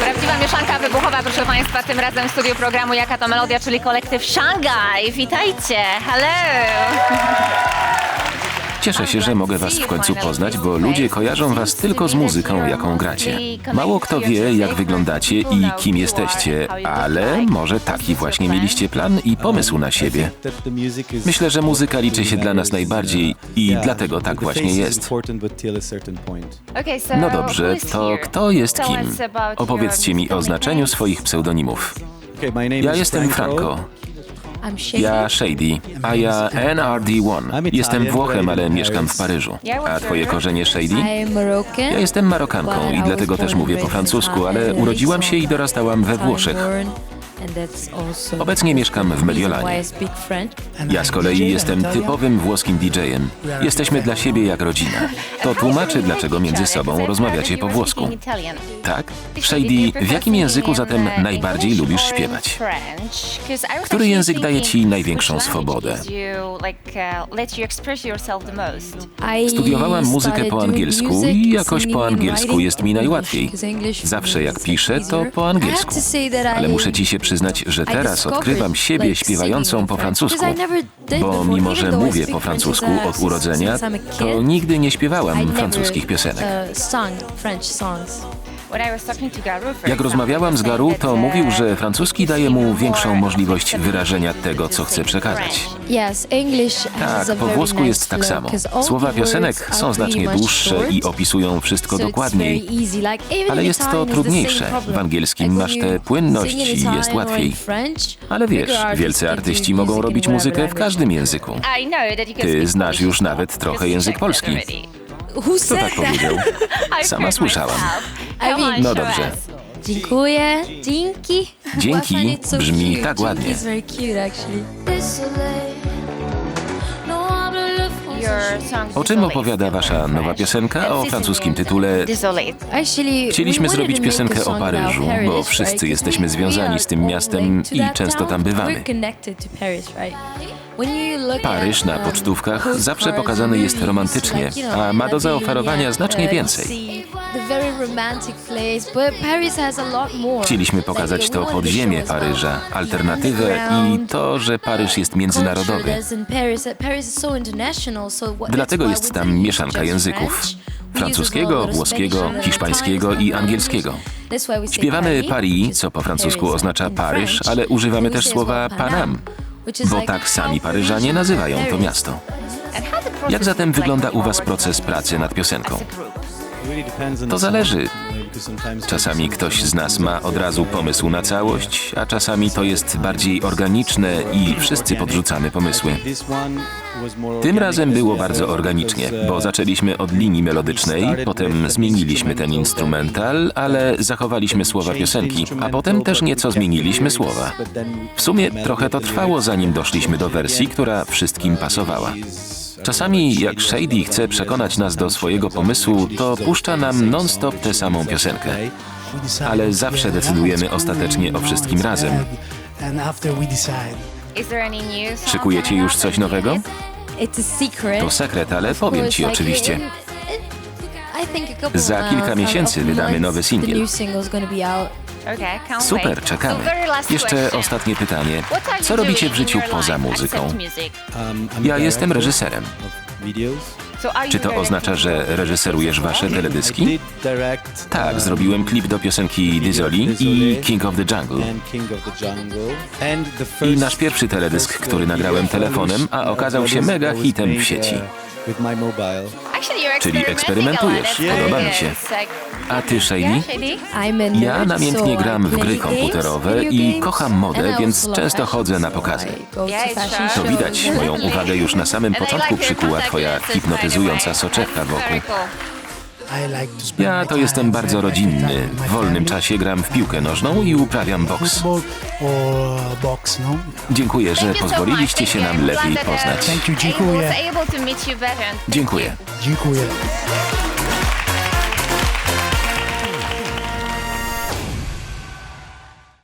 Prawdziwa mieszanka wybuchowa, proszę Państwa, tym razem w studiu programu Jaka to Melodia, czyli kolektyw Szangaj. Witajcie, hello! Cieszę się, że mogę was w końcu poznać, bo ludzie kojarzą was tylko z muzyką, jaką gracie. Mało kto wie, jak wyglądacie i kim jesteście, ale może taki właśnie mieliście plan i pomysł na siebie. Myślę, że muzyka liczy się dla nas najbardziej i dlatego tak właśnie jest. No dobrze, to kto jest kim? Opowiedzcie mi o znaczeniu swoich pseudonimów. Ja jestem Franco. Ja Shady, a ja NRD1. Jestem Włochem, ale mieszkam w Paryżu. A twoje korzenie Shady? Ja jestem Marokanką i dlatego też mówię po francusku, ale urodziłam się i dorastałam we Włoszech. Obecnie mieszkam w Mediolanie. Ja z kolei jestem typowym włoskim DJ-em. Jesteśmy dla siebie jak rodzina. To tłumaczy, dlaczego między sobą rozmawiacie po włosku. Tak? Shady, w jakim języku zatem najbardziej lubisz śpiewać? Który język daje ci największą swobodę? Studiowałam muzykę po angielsku i jakoś po angielsku jest mi najłatwiej. Zawsze jak piszę, to po angielsku. Ale muszę ci się przyznać, że teraz odkrywam siebie śpiewającą po francusku. Bo mimo, że mówię po francusku od urodzenia, to nigdy nie śpiewałam francuskich piosenek. Jak rozmawiałam z Garu, to mówił, że francuski daje mu większą możliwość wyrażenia tego, co chce przekazać. Tak, po włosku jest tak samo. Słowa piosenek są znacznie dłuższe i opisują wszystko dokładniej, ale jest to trudniejsze. W angielskim masz tę płynność i jest łatwiej. Ale wiesz, wielcy artyści mogą robić muzykę w każdym języku. Ty znasz już nawet trochę język polski. Kto tak powiedział? Sama słyszałam. No dobrze. Dziękuję. Dzięki. Dzięki I find it so brzmi cute. tak ładnie. Dzięki is very cute actually. O czym opowiada wasza nowa piosenka o francuskim tytule Chcieliśmy zrobić piosenkę o Paryżu, bo wszyscy jesteśmy związani z tym miastem i często tam bywamy. Paryż na pocztówkach zawsze pokazany jest romantycznie, a ma do zaoferowania znacznie więcej. See The very romantic place, but Paris has a lot more. Chcieliśmy pokazać to podziemie Paryża, alternatywę i to, że Paryż jest międzynarodowy. Dlatego jest tam mieszanka języków. Francuskiego, włoskiego, hiszpańskiego i angielskiego. Śpiewamy Paris, co po francusku oznacza Paryż, ale używamy też słowa Panam, bo tak sami Paryżanie nazywają to miasto. Jak zatem wygląda u was proces pracy nad piosenką? To zależy. Czasami ktoś z nas ma od razu pomysł na całość, a czasami to jest bardziej organiczne i wszyscy podrzucamy pomysły. Tym razem było bardzo organicznie, bo zaczęliśmy od linii melodycznej, potem zmieniliśmy ten instrumental, ale zachowaliśmy słowa piosenki, a potem też nieco zmieniliśmy słowa. W sumie trochę to trwało, zanim doszliśmy do wersji, która wszystkim pasowała. Czasami, jak Shady chce przekonać nas do swojego pomysłu, to puszcza nam non-stop tę samą piosenkę. Ale zawsze decydujemy ostatecznie o wszystkim razem. Szykujecie już coś nowego? To sekret, ale powiem ci oczywiście. Za kilka uh, miesięcy wydamy nowy singiel. Super, czekamy. Jeszcze ostatnie pytanie. Co robicie w życiu poza muzyką? Ja jestem reżyserem. Czy to oznacza, że reżyserujesz wasze teledyski? Tak, zrobiłem klip do piosenki Dizoli i King of the Jungle. I nasz pierwszy teledysk, który nagrałem telefonem, a okazał się mega hitem w sieci. Czyli eksperymentujesz, podoba mi się. A ty, Shady? Ja namiętnie gram w gry komputerowe i kocham modę, więc często chodzę na pokazy. To widać, moją uwagę już na samym początku przykuła twoja hipnotyzująca soczewka wokół. Ja to jestem bardzo rodzinny. W wolnym czasie gram w piłkę nożną i uprawiam boks. Football or box, no? Dziękuję, że pozwoliliście się nam lepiej poznać. Thank you, dziękuję. Dziękuję. Dziękuję.